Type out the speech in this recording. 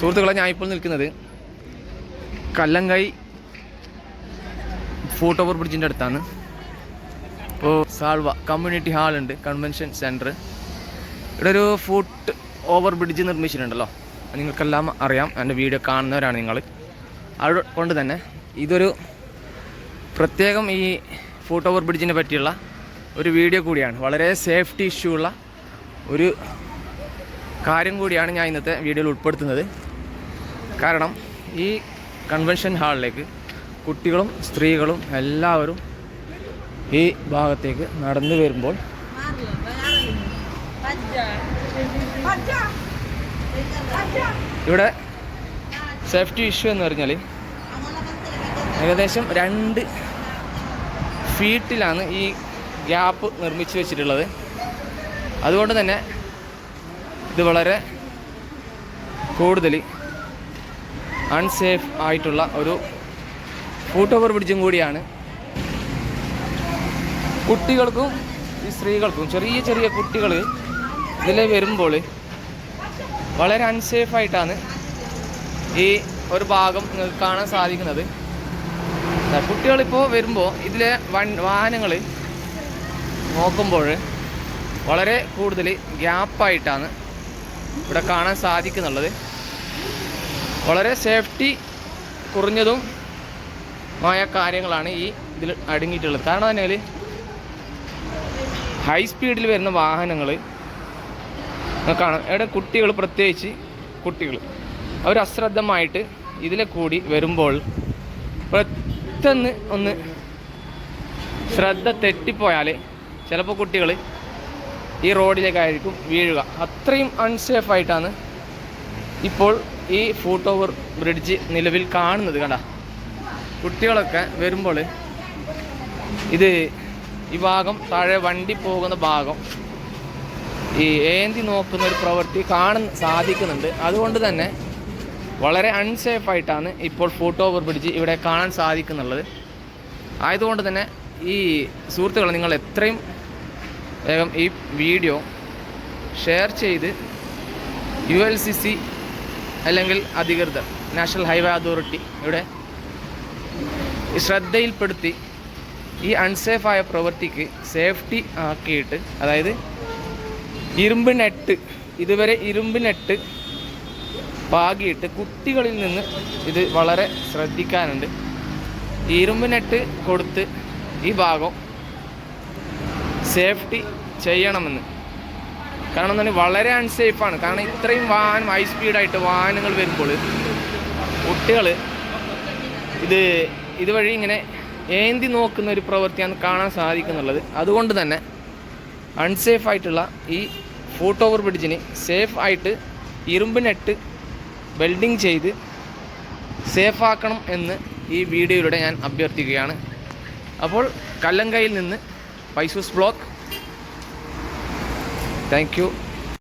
സുഹൃത്തുക്കളെ ഞാൻ ഇപ്പോൾ നിൽക്കുന്നത് കല്ലങ്കൈ ഫൂട്ട് ഓവർ ബ്രിഡ്ജിന്റെ അടുത്താണ്. ഇപ്പോൾ സാൾവ കമ്മ്യൂണിറ്റി ഹാൾ ഉണ്ട് കൺവെൻഷൻ സെന്റർ ഇവിടെ ഒരു ഫൂട്ട് ഓവർ ബ്രിഡ്ജ് നിർമ്മിച്ചിട്ടുണ്ടല്ലോ. നിങ്ങൾക്കെല്ലാം അറിയാം എന്റെ വീഡിയോ കാണുന്നവരാണ് നിങ്ങൾ. അതുകൊണ്ട് തന്നെ ഇതൊരു പ്രത്യേകം ഈ ഫൂട്ട് ഓവർ ബ്രിഡ്ജിനെ പറ്റിയുള്ള ഒരു വീഡിയോ കൂടിയാണ്. വളരെ സേഫ്റ്റി ഇഷ്യൂ ഉള്ള ഒരു കാര്യം കൂടിയാണ് ഞാൻ ഇന്നത്തെ വീഡിയോയിൽ ഉൾപ്പെടുത്തുന്നത്. കാരണം ഈ കൺവെൻഷൻ ഹാളിലേക്ക് കുട്ടികളും സ്ത്രീകളും എല്ലാവരും ഈ ഭാഗത്തേക്ക് നടന്നു വരുമ്പോൾ ഇവിടെ സേഫ്റ്റി ഇഷ്യൂ എന്ന് പറഞ്ഞാൽ ഏകദേശം രണ്ട് ഫീറ്റിലാണ് ഈ ഗ്യാപ്പ് നിർമ്മിച്ച് വെച്ചിട്ടുള്ളത്. അതുകൊണ്ട് തന്നെ ഇത് വളരെ കൂടുതൽ അൺസേഫ് ആയിട്ടുള്ള ഒരു ഫൂട്ട് ഓവർ ബ്രിഡ്ജും കൂടിയാണ്. കുട്ടികൾക്കും ഈ സ്ത്രീകൾക്കും ചെറിയ ചെറിയ കുട്ടികൾ ഇതിൽ വരുമ്പോൾ വളരെ അൺസേഫ് ആയിട്ടാണ് ഈ ഒരു ഭാഗം നിങ്ങൾക്ക് കാണാൻ സാധിക്കുന്നത്. കുട്ടികളിപ്പോൾ വരുമ്പോൾ ഇതിലെ വൺ വാഹനങ്ങൾ നോക്കുമ്പോൾ വളരെ കൂടുതൽ ഗ്യാപ്പായിട്ടാണ് ഇവിടെ കാണാൻ സാധിക്കുന്നുള്ളത്. വളരെ സേഫ്റ്റി കുറഞ്ഞതും മായ കാര്യങ്ങളാണ് ഈ ഇതിൽ അടങ്ങിയിട്ടുള്ളത്. കാരണം തന്നെ ഹൈ സ്പീഡിൽ വരുന്ന വാഹനങ്ങൾ കാണാം. ഇവിടെ കുട്ടികൾ പ്രത്യേകിച്ച് കുട്ടികൾ അവർ അശ്രദ്ധമായിട്ട് ഇതിലെ കൂടി വരുമ്പോൾ പെട്ടെന്ന് ഒന്ന് ശ്രദ്ധ തെറ്റിപ്പോയാൽ ചിലപ്പോൾ കുട്ടികൾ ഈ റോഡിലേക്കായിരിക്കും വീഴുക. അത്രയും അൺസേഫായിട്ടാണ് ഇപ്പോൾ ഈ ഫൂട്ട് ഓവർ ബ്രിഡ്ജ് നിലവിൽ കാണുന്നത് കണ്ട? കുട്ടികളൊക്കെ വരുമ്പോൾ ഇത് ഈ ഭാഗം താഴെ വണ്ടി പോകുന്ന ഭാഗം ഈ ഏന്തി നോക്കുന്ന ഒരു പ്രവൃത്തി കാണാൻ സാധിക്കുന്നുണ്ട്. അതുകൊണ്ട് തന്നെ വളരെ അൺസേഫ് ആയിട്ടാണ് ഇപ്പോൾ ഫൂട്ട് ഓവർ ബ്രിഡ്ജ് ഇവിടെ കാണാൻ സാധിക്കുന്നുള്ളത്. ആയതുകൊണ്ട് തന്നെ ഈ സുഹൃത്തുക്കളെ നിങ്ങൾ എത്രയും വേഗം ഈ വീഡിയോ ഷെയർ ചെയ്ത് യു എൽ സി സി അല്ലെങ്കിൽ അധികൃതർ നാഷണൽ ഹൈവേ അതോറിറ്റി ഇവിടെ ശ്രദ്ധയിൽപ്പെടുത്തി ഈ അൺസേഫായ പ്രവൃത്തിക്ക് സേഫ്റ്റി ആക്കിയിട്ട് അതായത് ഇരുമ്പ് നെട്ട് ഇതുവരെ ഇരുമ്പ് നെട്ട് പാകിയിട്ട് കുട്ടികളിൽ നിന്ന് ഇത് വളരെ ശ്രദ്ധിക്കാനുണ്ട്. ഇരുമ്പ് നെട്ട് കൊടുത്ത് ഈ ഭാഗം സേഫ്റ്റി ചെയ്യണമെന്ന്. കാരണം തന്നെ വളരെ അൺസേഫാണ് കാരണം ഇത്രയും വാഹനം ഹൈ സ്പീഡായിട്ട് വാഹനങ്ങൾ വരുമ്പോൾ കുട്ടികൾ ഇത് ഇതുവഴി ഇങ്ങനെ ഏന്തി നോക്കുന്ന ഒരു പ്രവൃത്തിയാണ് കാണാൻ സാധിക്കുന്നുള്ളത്. അതുകൊണ്ട് തന്നെ അൺസേഫ് ആയിട്ടുള്ള ഈ ഫൂട്ട് ഓവർ ബ്രിഡ്ജിന് സേഫ് ആയിട്ട് ഇരുമ്പ് നെറ്റ് വെൽഡിങ് ചെയ്ത് സേഫാക്കണം എന്ന് ഈ വീഡിയോയിലൂടെ ഞാൻ അഭ്യർത്ഥിക്കുകയാണ്. അപ്പോൾ കല്ലങ്കയിൽ നിന്ന് പൈസൂസ് ബ്ലോക്ക് താങ്ക് യു